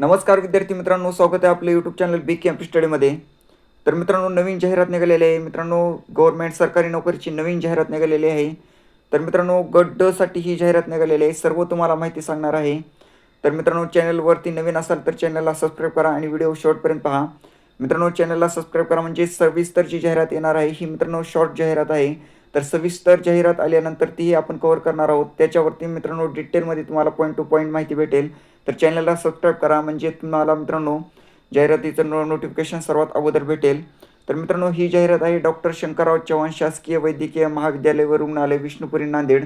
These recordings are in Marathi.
नमस्कार विद्यार्थी मित्रांनो स्वागत आहे आपलं यूट्यूब चॅनल बी कॅम्प स्टडीमध्ये तर मित्रांनो नवीन जाहिरात निघालेली आहे. मित्रांनो गव्हर्नमेंट सरकारी नोकरीची नवीन जाहिरात निघालेली आहे. तर मित्रांनो गटसाठी ही जाहिरात निघालेली आहे. सर्व तुम्हाला माहिती सांगणार आहे. तर मित्रांनो चॅनलवरती नवीन असाल तर चॅनलला सबस्क्राईब करा आणि व्हिडिओ शॉर्टपर्यंत पहा. मित्रांनो चॅनलला सबस्क्राईब करा म्हणजे सविस्तरची जाहिरात येणार आहे ही मित्रांनो शॉर्ट जाहिरात आहे. तर सविस्तर जाहिरात आल्यानंतर तीही आपण कव्हर करणार आहोत. त्याच्यावरती मित्रांनो डिटेलमध्ये तुम्हाला पॉईंट टू पॉईंट माहिती भेटेल. तर चॅनलला सबस्क्राईब करा म्हणजे तुम्हाला मित्रांनो जाहिरातीचं नो नोटिफिकेशन सर्वात अगोदर भेटेल. तर मित्रांनो ही जाहिरात आहे डॉक्टर शंकरराव चव्हाण शासकीय वैद्यकीय महाविद्यालय व रुग्णालय विष्णुपुरी नांदेड.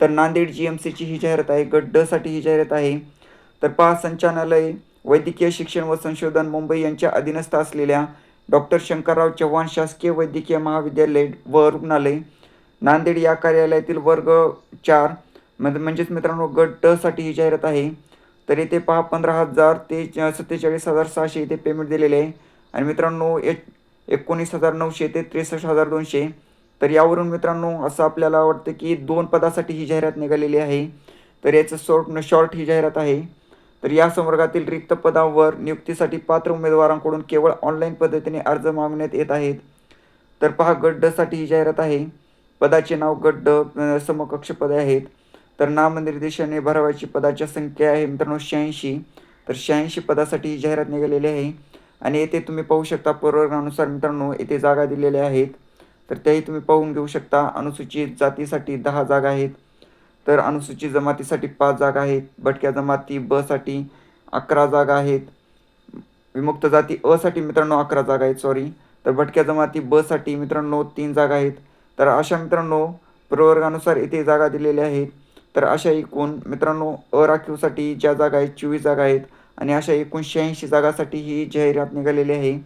तर नांदेड जी एम सीची ही जाहिरात आहे गट ड साठी ही जाहिरात आहे. तर पहा संचालनालय वैद्यकीय शिक्षण व संशोधन मुंबई यांच्या अधीनस्थ असलेल्या डॉक्टर शंकरराव चव्हाण शासकीय वैद्यकीय महाविद्यालय व रुग्णालय नांदेड या कार्यालयातील वर्ग चार म्हणजे म्हणजेच मित्रांनो गट ड साठी ही जाहिरात आहे. तर इथे पहा पंधरा हजार ते सत्तेचाळीस हजार सहाशे इथे पेमेंट दिलेले आहे. आणि मित्रांनो एक एकोणीस हजार नऊशे ते त्रेसष्ट हजार दोनशे. तर यावरून मित्रांनो असं आपल्याला वाटतं की दोन पदासाठी ही जाहिरात निघालेली आहे. तर याचं शॉर्ट शॉर्ट ही जाहिरात आहे. तर या संवर्गातील रिक्त पदांवर नियुक्तीसाठी पात्र उमेदवारांकडून केवळ ऑनलाईन पद्धतीने अर्ज मागण्यात येत आहेत. तर पहा गड्डसाठी ही जाहिरात आहे. पदाचे नाव गड्ड समकक्ष पदे आहेत. तर नामनिर्देशाने भरावाची पदाच्या संख्या आहे मित्रांनो शहाऐंशी. तर शहाऐंशी पदासाठी ही जाहिरात निघालेली आहे. आणि येथे तुम्ही पाहू शकता प्रवर्गानुसार मित्रांनो येथे जागा दिलेल्या आहेत. तर त्याही तुम्ही पाहून घेऊ शकता. अनुसूचित जातीसाठी दहा जागा आहेत. तर अनुसूचित जमातीसाठी पाच जागा आहेत. भटक्या जमाती ब साठी अकरा जागा आहेत. विमुक्त जाती अ साठी मित्रांनो अकरा जागा आहेत सॉरी तर भटक्या जमाती ब साठी मित्रांनो तीन जागा आहेत. तर अशा मित्रांनो प्रवर्गानुसार येथे जागा दिलेल्या आहेत. तर अशा एकूण मित्रांनो अ राखीवसाठी ज्या जागा आहेत चोवीस जागा आहेत. आणि अशा एकूण शहाऐंशी जागासाठी ही जाहिरात निघालेली आहे.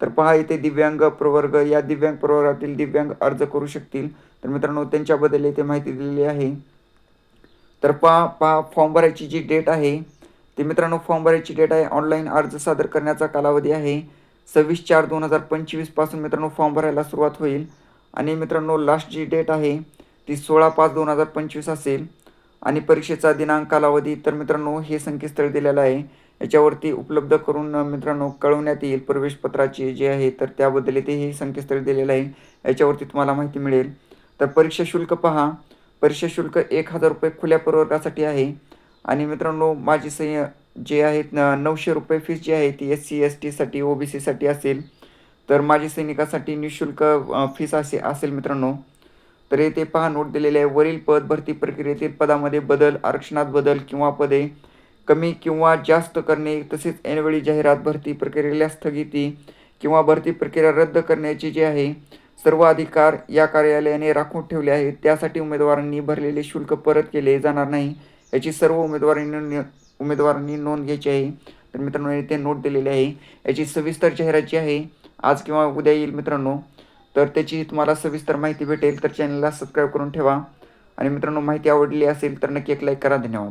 तर पहा इथे दिव्यांग प्रवर्ग या दिव्यांग प्रवर्गातील दिव्यांग अर्ज करू शकतील. तर मित्रांनो त्यांच्याबद्दल इथे माहिती दिलेली आहे. तर पहा पहा फॉर्म भरायची जी डेट आहे ती मित्रांनो फॉर्म भरायची डेट आहे. ऑनलाईन अर्ज सादर करण्याचा कालावधी आहे. सव्वीस चार दोन हजार पंचवीसपासून मित्रांनो फॉर्म भरायला सुरुवात होईल. आणि मित्रांनो लास्ट जी डेट आहे ती सोळा पाच दोन हजार पंचवीस असेल. आणि परीक्षेचा दिनांक कालावधी तर मित्रांनो हे संकेतस्थळ दिलेलं आहे. याच्यावरती उपलब्ध करून मित्रांनो कळवण्यात येईल. प्रवेशपत्राचे जे आहे तर त्याबद्दल इथे हे संकेतस्थळ दिलेलं आहे. याच्यावरती तुम्हाला माहिती मिळेल. तर परीक्षा शुल्क पहा. परीक्षा शुल्क एक हजार रुपये खुल्या प्रवर्गासाठी आहे. आणि मित्रांनो माझी सय जे आहेत नऊशे रुपये फीस जी आहे ती एस सी एस टीसाठी ओ बी सीसाठी असेल. तर माझी सैनिकासाठी निशुल्क फीस असे असेल मित्रांनो. तर येथे पहा नोट दिलेले आहे. वरील पद भरती प्रक्रियेतील पदामध्ये बदल आरक्षणात बदल किंवा पदे कमी किंवा जास्त करणे तसेच ऐनवेळी जाहिरात भरती प्रक्रियेला स्थगिती किंवा भरती प्रक्रिया रद्द करण्याची जी आहे सर्व अधिकार या कार्यालयाने राखून ठेवले आहेत. त्यासाठी उमेदवारांनी भरलेले शुल्क परत केले जाणार नाही. याची सर्व उमेदवारांनी उमेदवारांनी नोंद घ्यायची आहे. तर मित्रांनो इथे नोट दिलेली आहे. याची सविस्तर जाहिराची आहे आज किंवा उद्या येईल मित्रांनो. तर त्याची तुम्हाला सविस्तर माहिती भेटेल. तर चॅनलला सबस्क्राईब करून ठेवा. आणि मित्रांनो माहिती आवडली असेल तर नक्की एक लाईक करा. धन्यवाद.